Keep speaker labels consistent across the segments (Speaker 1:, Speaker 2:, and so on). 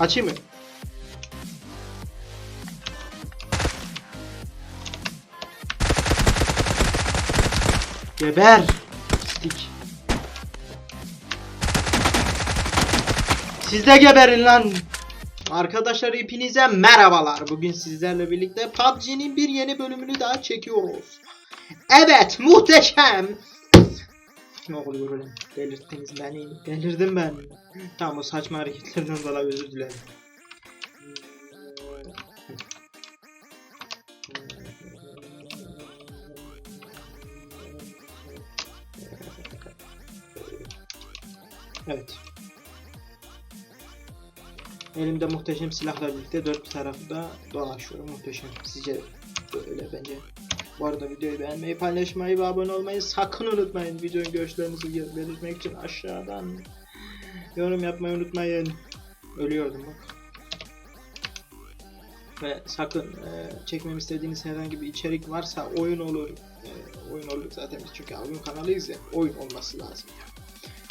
Speaker 1: Açayım mı? Geber. Pislik. Siz de geberin lan. Arkadaşlar hepinize merhabalar. Bugün sizlerle birlikte PUBG'nin bir yeni bölümünü daha çekiyoruz. Evet muhteşem. Ne oluyor oğlum? Delirttiniz beni. Delirdim ben. Tamam o saçma hareketlerden dolayı özür dilerim. Evet. Elimde muhteşem silahla birlikte dört tarafta dolaşıyorum. Muhteşem. Sizce böyle bence. Bu arada videoyu beğenmeyi, paylaşmayı ve abone olmayı sakın unutmayın. Videonun görüşlerinizi belirtmek için aşağıdan yorum yapmayı unutmayın. Ölüyordum bak. Ve sakın e, çekmemi istediğiniz herhangi bir içerik varsa oyun olur. E, oyun olur zaten biz çünkü oyun kanalıyız ya. Oyun olması lazım ya.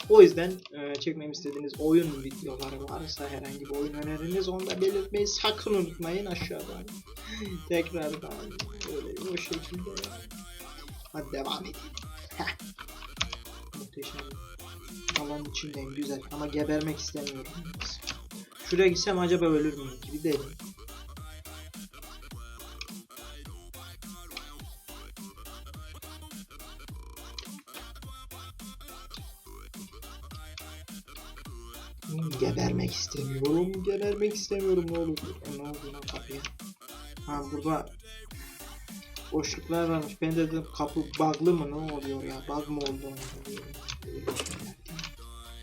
Speaker 1: O yüzden e, çekmemi istediğiniz oyun videoları varsa herhangi bir oyun öneriniz onu da belirtmeyi sakın unutmayın aşağıdan. Tekrardan böyle bu şekilde. Hadi devam edelim. Muhteşem. Alanın içindeyim güzel ama gebermek istemiyorum. Şuraya gitsem acaba ölür müyüm gibi değil. Gebermek istemiyorum. Gebermek istemiyorum ne olur. Ne oldu lan kapıya? Ha burada boşluklar varmış. Ben de dedim kapı bug'lı mı ne oluyor ya? Bug mı oldu?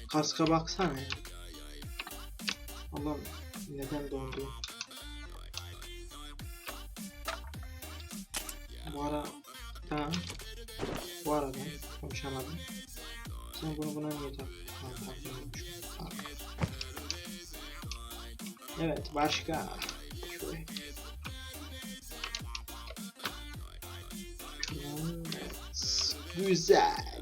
Speaker 1: Kaska baksana ya. Allah'ım neden dondu? Bu ara tamam. Bu arada konuşamadım. Sen bunu buna niye. Evet başka. Güzel.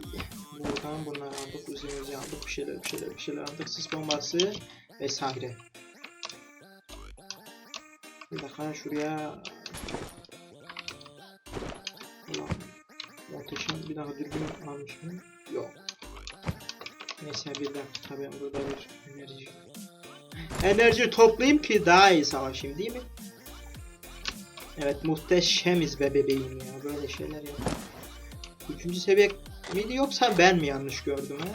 Speaker 1: Buradan bunları aldık, üzerimize aldık, bir şeyler, bir şeyler, bir şeyler aldık. Sis bombası vesaire. Bir dakika şuraya Ulan muhteşem bir daha dürbün almış mı? Yok. Neyse bir dakika ben burada bir enerji Enerji toplayayım ki daha iyi savaşayım değil mi? Evet muhteşemiz be bebeğim ya böyle şeyler yap. Üçüncü seviye miydi yoksa ben mi yanlış gördüm ha?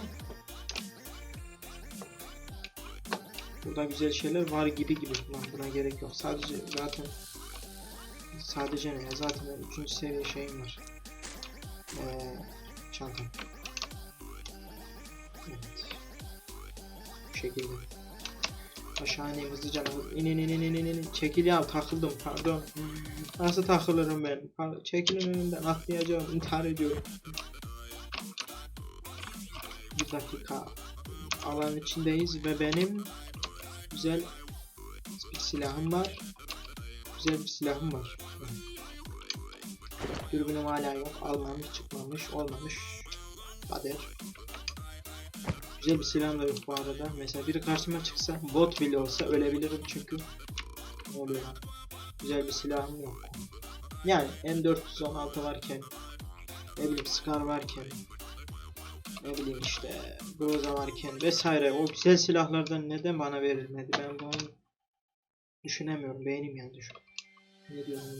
Speaker 1: Burada güzel şeyler var gibi gibi. Lan buna gerek yok. Sadece zaten sadece ne ya zaten ben üçüncü seviye şeyim var. Ee, çantam. Evet. Bu şekilde. Aşağı ineyim hızlıca. İn in in in in in. Çekil ya takıldım pardon. Nasıl takılırım ben? Çekilin önümden atlayacağım. intihar ediyorum. Bir dakika. Alanın içindeyiz ve benim güzel bir silahım var. Güzel bir silahım var. Dürbünüm hala yok. Almamış, çıkmamış, olmamış. Kader. Güzel bir silahım da yok bu arada. Mesela biri karşıma çıksa bot bile olsa ölebilirim çünkü. Ne oluyor lan? Güzel bir silahım yok. Yani M416 varken ne bileyim Scar varken ne bileyim işte Groza varken vesaire o güzel silahlardan neden bana verilmedi. Ben bunu düşünemiyorum beynim yandı şu ne diyorum?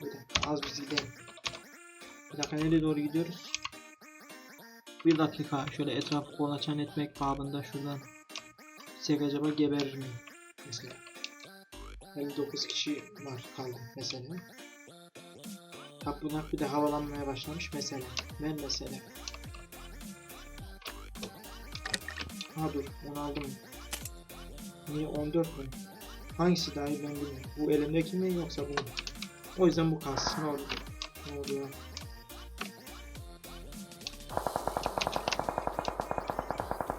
Speaker 1: Bir az biz gidelim bir dakika nereye doğru gidiyoruz? Bir dakika şöyle etrafı kolaçan etmek babında şuradan gitsek acaba geberir miyim? Mesela 59 kişi var kaldı mesela Tapınak bir de havalanmaya başlamış mesela. Ben mesela. Ha dur onu aldım. Niye 14 mü? Hangisi dahil ben bilmiyorum. Bu elimdeki mi yoksa bu mu? O yüzden bu kalsın. Ne oluyor? Ne oluyor?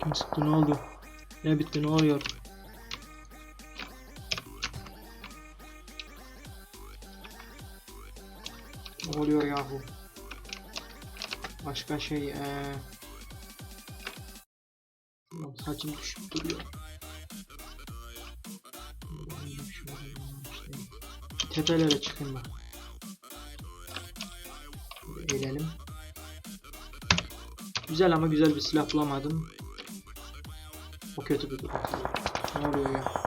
Speaker 1: Kim sıktı ne oldu? Ne bitti ne oluyor? oluyor yahu? Başka şey ee... Saçım düşüp duruyor. Tepelere çıkayım ben. Eğlelim. Güzel ama güzel bir silah bulamadım. O kötü bir durum. Ne oluyor ya?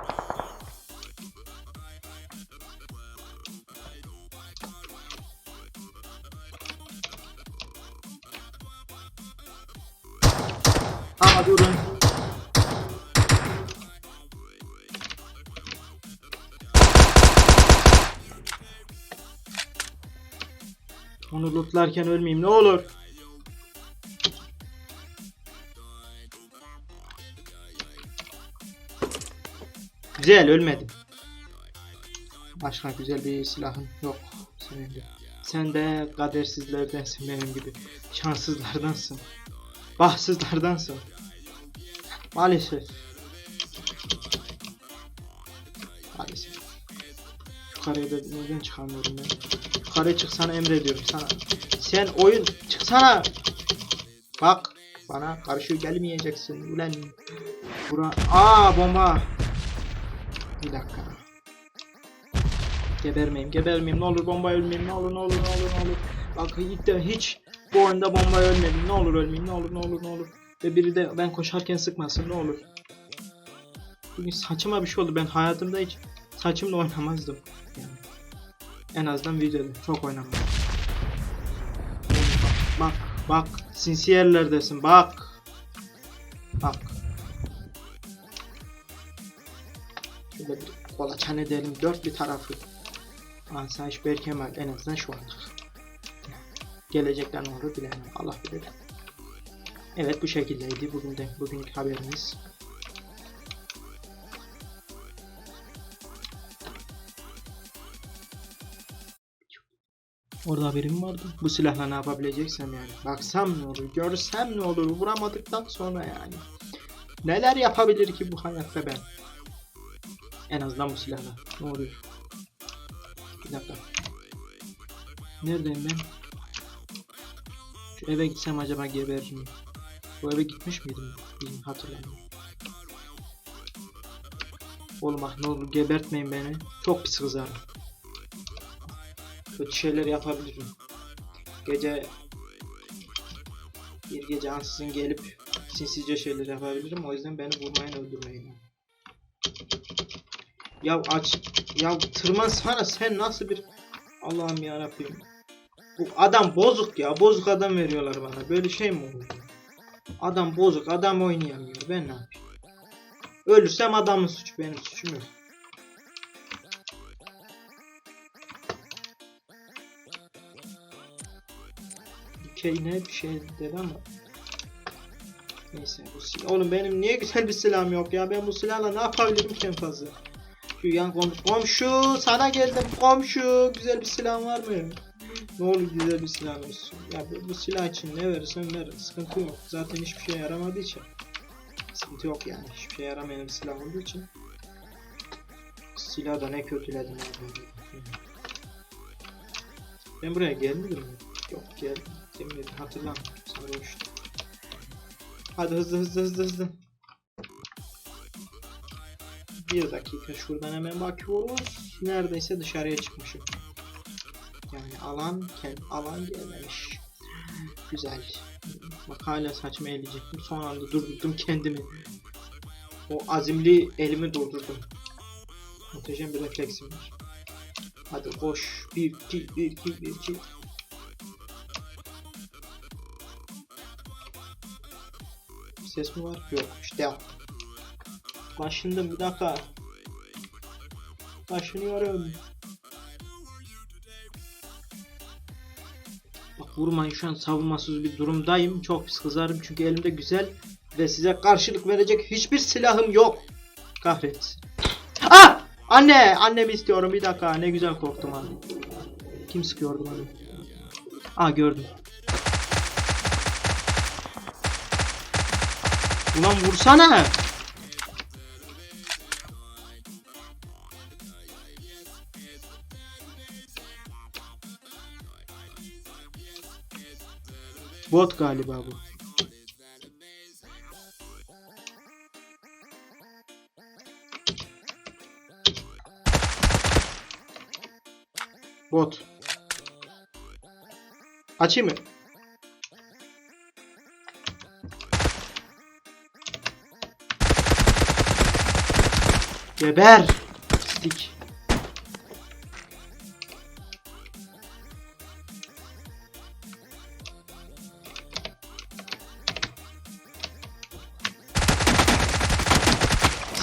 Speaker 1: Durun. Onu lootlarken ölmeyeyim ne olur. Güzel ölmedim. Başka güzel bir silahın yok senin de. Sen de kadersizlerdensin benim gibi. Şanssızlardansın. Bahtsızlardansın. Maalesef. Maalesef. Yukarıya da neden çıkamıyorum ben? Yukarıya çıksana emrediyorum sana. Sen oyun çıksana. Bak bana karşı gelmeyeceksin ulan. Bura Aa bomba. Bir dakika. Gebermeyeyim, gebermeyeyim. Ne olur bomba ölmeyeyim. Ne olur, ne olur, ne olur, ne olur. Bak de hiç bu oyunda bomba ölmedim. Ne olur ölmeyeyim. Ne olur, ne olur, ne olur. Ve biri de ben koşarken sıkmasın. Ne olur. Bugün saçıma bir şey oldu. Ben hayatımda hiç saçımla oynamazdım. Yani. En azından videoda çok oynamadım. Bak, bak, sinsi yerlerdesin. Bak. Bak. Şöyle bir kolaçan edelim dört bir tarafı. Asayiş Berkemal en azından şu anda. Gelecekler ne olur bilemem. Allah bilir. Evet bu şekildeydi bugün de bugünkü haberimiz. Orada haberim vardı. Bu silahla ne yapabileceksem yani. Baksam ne olur, görsem ne olur, vuramadıktan sonra yani. Neler yapabilir ki bu hayatta ben? En azından bu silahla. Ne oluyor? Bir dakika. Neredeyim ben? Şu eve gitsem acaba geberir miyim? Bu eve gitmiş miydim? Bilmiyorum hatırlamıyorum. Oğlum bak ne olur gebertmeyin beni. Çok pis kızarım. Kötü şeyler yapabilirim. Gece bir gece ansızın gelip sinsice şeyler yapabilirim. O yüzden beni vurmayın öldürmeyin. Ya aç. Ya tırmansana sen nasıl bir Allah'ım ya Rabbim. Bu adam bozuk ya. Bozuk adam veriyorlar bana. Böyle şey mi olur? Adam bozuk. Adam oynayamıyor. Ben ne yapayım? Ölürsem adamın suçu. Benim suçum yok. Dikey ne bir şey dedi ama. Neyse bu silah. Oğlum benim niye güzel bir silahım yok ya? Ben bu silahla ne yapabilirim ki en fazla? Şu yan komşu, komşu sana geldim komşu güzel bir silah var mı? Ne olur güzel bir silah olsun. Ya bu, bu silah için ne verirsen ver sıkıntı yok. Zaten hiçbir şey yaramadığı için. Sıkıntı yok yani hiçbir şey yaramayan bir silah olduğu için. Silah da ne kötüledim abi. Ben buraya gelmedim mi? Yok geldim. Demin hatırlam. Sarhoştum. Hadi hızlı hızlı hızlı hızlı. Bir dakika şuradan hemen bakıyoruz. Neredeyse dışarıya çıkmışım. Yani alan kend alan gelmemiş. Güzel. Bak hala saçma eğilecektim. Son anda durdurdum kendimi. O azimli elimi durdurdum. Muhteşem bir refleksim var. Hadi koş. 1 2 1 2 1 2. Ses mi var? Yok. İşte yap. Başındım bir dakika. Başınıyorum. Vurmayın şu an savunmasız bir durumdayım. Çok pis kızarım çünkü elimde güzel ve size karşılık verecek hiçbir silahım yok. Kahretsin. Ah! Anne! Annemi istiyorum bir dakika. Ne güzel korktum anne. Kim sıkıyordu bana? Aa gördüm. Ulan vursana! Bot galiba bu. Bot. Açayım mı? Geber. Stik.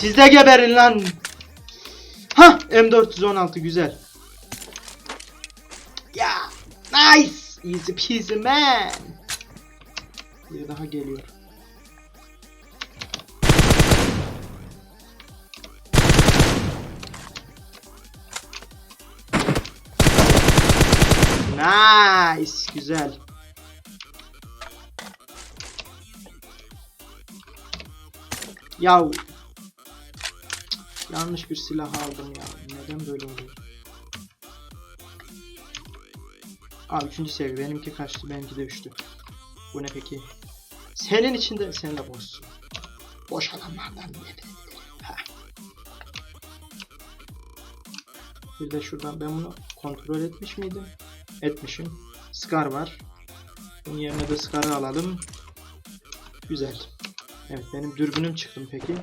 Speaker 1: Siz de geberin lan. Ha M416 güzel. Ya nice. Easy peasy man. Bir daha geliyor. Nice. Güzel. Yav. Yanlış bir silah aldım ya. Neden böyle oluyor? Aa 3. seviye. Benimki kaçtı. Benimki de üçtü. Bu ne peki? Senin içinde sen de boşsun. Boş adamlardan nefret. Bir de şuradan ben bunu kontrol etmiş miydim? Etmişim. Scar var. Bunun yerine de Scar'ı alalım. Güzel. Evet benim dürbünüm çıktım peki.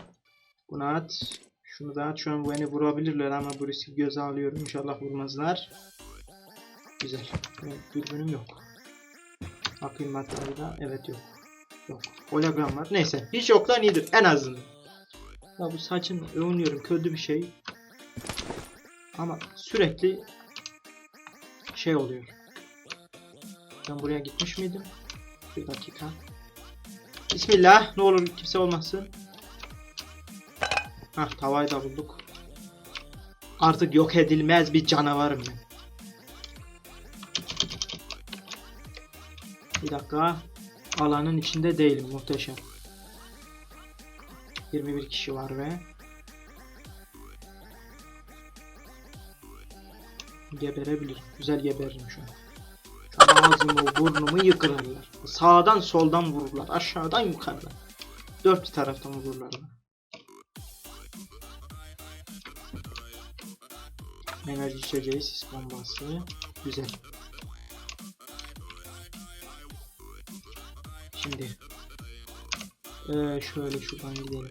Speaker 1: Bunu at. Şunu da. Şu an beni vurabilirler ama bu riski göze alıyorum. İnşallah vurmazlar. Güzel. Benim yok. Bakayım materyalda. Evet yok. Yok. Hologram var. Neyse. Hiç yoktan iyidir. En azından. Ya bu saçın övünüyorum. Kötü bir şey. Ama sürekli şey oluyor. Ben buraya gitmiş miydim? Bir dakika. Bismillah. Ne olur kimse olmasın. Hah tavayı da bulduk. Artık yok edilmez bir canavarım ben. Bir dakika. Alanın içinde değilim. Muhteşem. 21 kişi var ve geberebilirim. Güzel geberirim şu an. Şu an ağzımı burnumu yıkırırlar. Sağdan soldan vururlar. Aşağıdan yukarıdan. Dört taraftan vururlar. Enerji içeceği, sis bombası. Güzel. Şimdi ee, şöyle şuradan gidelim.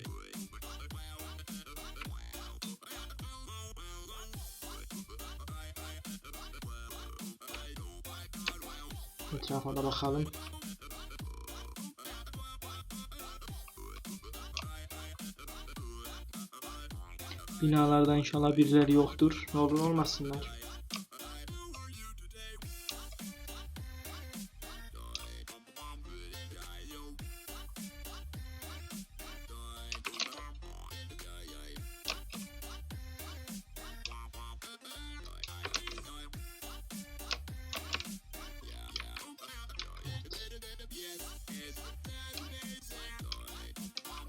Speaker 1: Etrafa da bakalım. Binalarda inşallah birileri yoktur. Ne olur olmasınlar.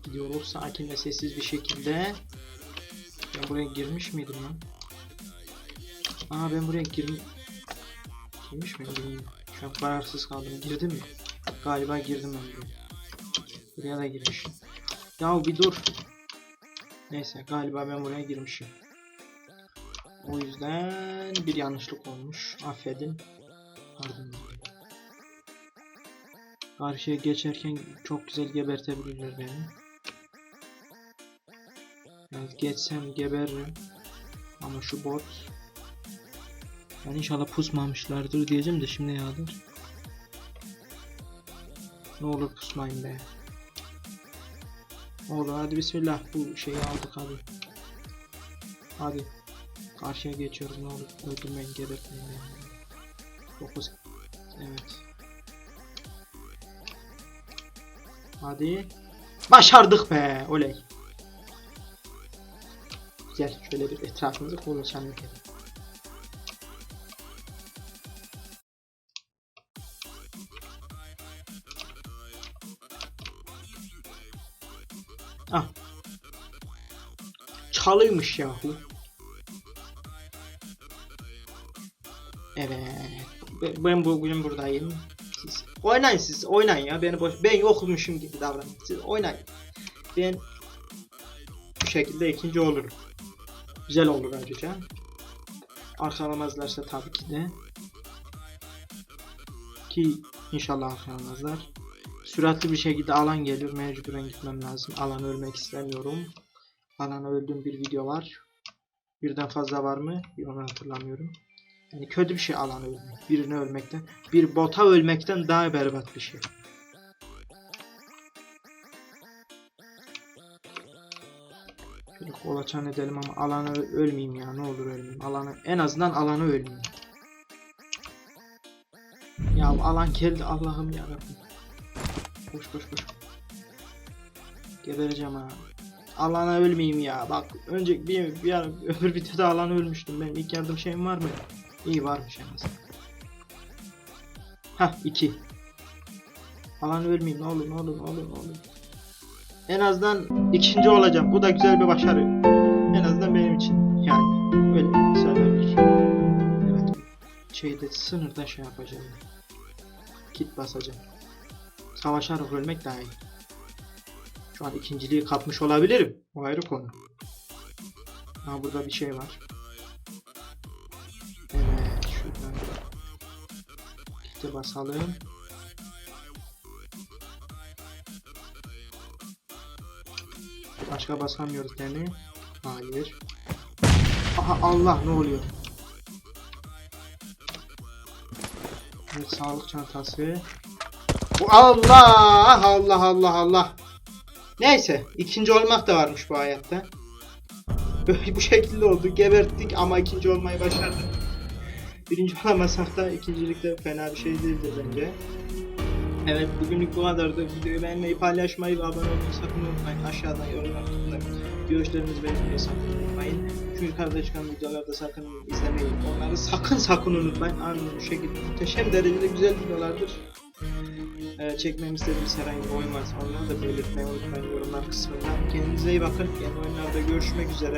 Speaker 1: Gidiyoruz sakin ve sessiz bir şekilde. Ben buraya girmiş miydim lan? Aa ben buraya girm girmiş miyim bilmiyorum. Şu an kararsız kaldım. Girdim mi? Galiba girdim ben buraya. Buraya da girmişim. Ya bir dur. Neyse galiba ben buraya girmişim. O yüzden bir yanlışlık olmuş. Affedin. Pardon. Karşıya geçerken çok güzel gebertebilirler beni. Biraz geçsem geberirim. Ama şu bot. Ben inşallah pusmamışlardır diyeceğim de şimdi yağdır. Ne olur pusmayın be. Olur hadi bismillah bu şeyi aldık hadi. Hadi. Karşıya geçiyoruz ne olur öldürmeyin gebertmeyin beni. 9 Evet. Hadi. Başardık be. Oley. Güzel. Şöyle bir etrafımızı konuşalım. Ah. Çalıymış yahu. Evet. Ben bugün buradayım. Siz oynayın siz. Oynayın ya. Beni boş. Ben yokmuşum gibi davranın. Siz oynayın. Ben bu şekilde ikinci olurum. Güzel olur ayrıca. Arkalamazlarsa tabii ki de. Ki inşallah arkalamazlar. Süratli bir şekilde alan geliyor. Mecburen gitmem lazım. Alan ölmek istemiyorum. Alana öldüğüm bir video var. Birden fazla var mı? Onu hatırlamıyorum. Yani kötü bir şey alan ölmek. Birini ölmekten. Bir bota ölmekten daha berbat bir şey. Şöyle kolaçan edelim ama alanı ölmeyeyim ya. Ne olur ölmeyeyim. Alanı en azından alanı ölmeyeyim. Ya alan geldi Allah'ım ya Koş koş koş. Gebereceğim ha. Alana ölmeyeyim ya. Bak önce bir, bir ara öbür videoda alana ölmüştüm. Benim ilk yardım şeyim var mı? İyi varmış en azından. Hah 2. Alan ölmeyeyim ne olur ne olur ne olur ne olur. En azından ikinci olacağım. Bu da güzel bir başarı. En azından benim için. Yani öyle söylenebilir. Evet. Şeyde sınırda şey yapacağım. Kit basacağım. Savaşarak ölmek daha iyi. Şu an ikinciliği kapmış olabilirim. O ayrı konu. Ha burada bir şey var. Evet şuradan. Kite basalım. Başka basamıyoruz değil? Hayır. Aha Allah ne oluyor? Evet sağlık çantası. Allah Allah Allah Allah. Neyse ikinci olmak da varmış bu hayatta. Böyle bu şekilde oldu. Geberttik ama ikinci olmayı başardık. Birinci olamasak da ikincilikte fena bir şey değildir bence. Evet bugünlük bu kadardı. Videoyu beğenmeyi, paylaşmayı ve abone olmayı sakın unutmayın. Aşağıdan yorumlar kısmında görüşlerinizi belirtmeyi sakın unutmayın. Çünkü yukarıda çıkan videolarda sakın izlemeyin. Onları sakın sakın unutmayın. Aynı bu şekilde muhteşem derecede güzel videolardır. Ee, çekmemi istediğiniz herhangi bir oyun varsa onları da belirtmeyi unutmayın yorumlar kısmında. Kendinize iyi bakın. Yeni oyunlarda görüşmek üzere.